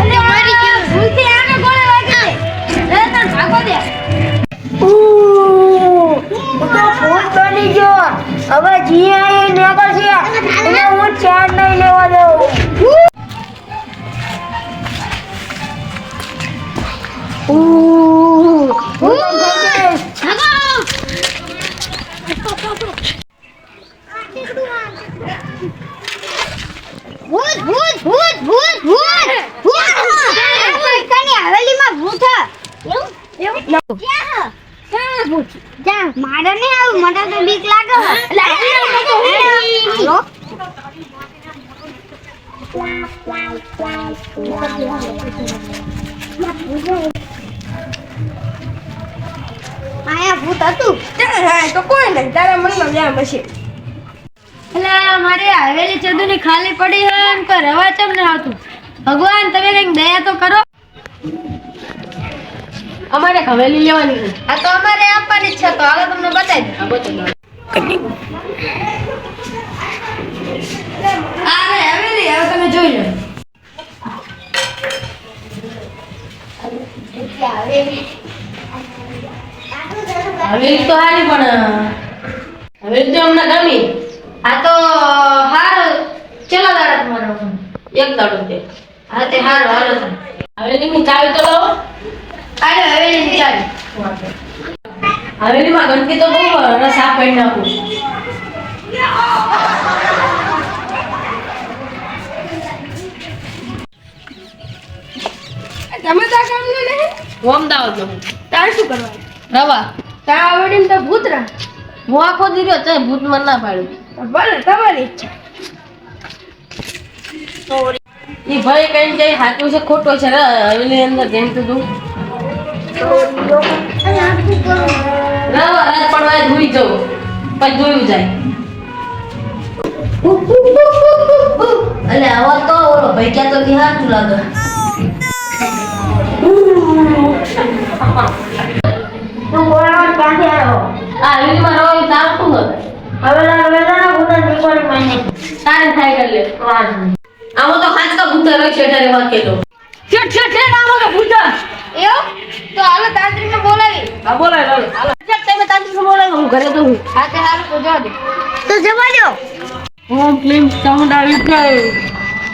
અરે મારી ગયું ભૂલથી આને ગોળે વાગી દે રે તને ભાગો દે. હું તો ભૂત બની ગયો. હવે જી અહીં નીકળશે. એને હું ચેન નહીં લેવા દઉં. ઉહ, હું તો ભાગીશ. ભાગો ભૂત ભૂત ભૂત ભૂત ભૂત! ભૂત કની હવેલીમાં ભૂત એવું? એવું? ક્યાં ક્યાં ભૂત? ક્યાં મારે નહીં આવું મને તો બીક લાગે હાલો. આયા ભૂત હતું. તો કોઈ નહીં. તારા મનમાં વ્યામ હશે. એટલે મારે હવેલી ચંદુની ખાલી પડી હોય એમ કોઈ રવા ચમ ન આવતું ભગવાન તમે કંઈક દયા તો કરો. અમારે હવેલી લેવાની આ તો અમારે આપવાની છે તો હાલો તમને બતાવી આ હવેલી હવે તમે જોઈ લો. હવેલી તો હારી પણ હવેલી તો અમને ગમી. આ તો હારું ચલો દાડા તમારો એક દાડો તે હા તે હારું હાલો તમે હવેલીની ચાવી તો લાવો અરે હવેલી ચાલી હવેલીમાં ગંદકી તો બહુ રસ સાફ કરી નાખું તમે તો કામ લો ને હું અમદાવાદનો હું તાર શું કરવાનું રવા તાર આવડીને તો ભૂત રા હું આખો દી રહ્યો ચાહે ભૂત મન ના પાડ્યું ભલે તમારી ઈચ્છા. એ ભાઈ કઈ કઈ સાચું છે ખોટું છે હવેલી અંદર જેમ કીધું. રવા રાત પડવા ધોઈ જવું પછી ધોયું જાય. અલે આવા તો ઓલો ભાઈ ક્યાં તો હાથું લાગે. તું બોલાવા ક્યાંથી આવ્યો આ હવેલીમાં રવા તારું શું હતું હવેલા હવેલા ભૂત નીકળી મને તારે થાય કરી લે આમાં તો ખાંચકા ભૂત રહી છે એટલે વાત કેતો છેટ છેટ છેટ આમાં તો ભૂત એવું? તો હાલો તાંત્રિકને બોલાવી. હા બોલાય બોલાય. હાલો. છેટ તમે તાંત્રિક બોલાવી હું ઘરે તો હું. હા તે હારું તો જવા દે. તો જવા દો. ઓમ ક્લીમ ચામુંડા વિજય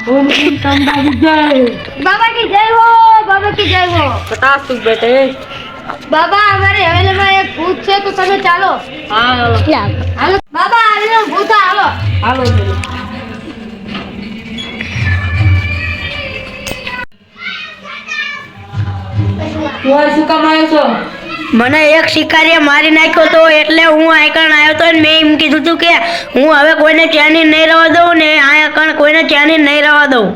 ઓમ ક્લીમ ચામુંડા વિજય બાબા કી જય હો બાબા કી જય હો. પતાસ તું બેટે બાબા અમારે હવેલીમાં એક ભૂત છે તો તમે ચાલો. હા હાલો. હાલો બાબા હવેલીમાં ભૂતા આવો હાલો હાલો. તું શું કામ આવ્યો છો? મને એક શિકારીએ મારી નાખ્યો તો એટલે હું આયકણ આવ્યો હતો ને મેં એમ કીધું હતું કે હું હવે કોઈને ચેની નહીં રહેવા દઉં ને આયકણ કણ કોઈને ચેની નહીં રહેવા દઉં.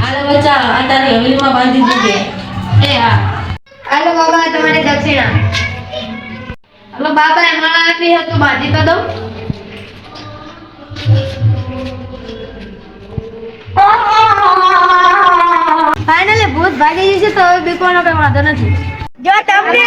હાલો બચ્ચા આ તારી હવેલીમાં બાંધી દીધી. એ હા. હાલો બાબા તમારી દક્ષિણા. હાલો બાબા એ આપી હતું બાજી તો દઉં. ફાઇનલી ભૂત ભાગી જશે તો હવે બીકવાનો કઈ વાંધો નથી. જો તમને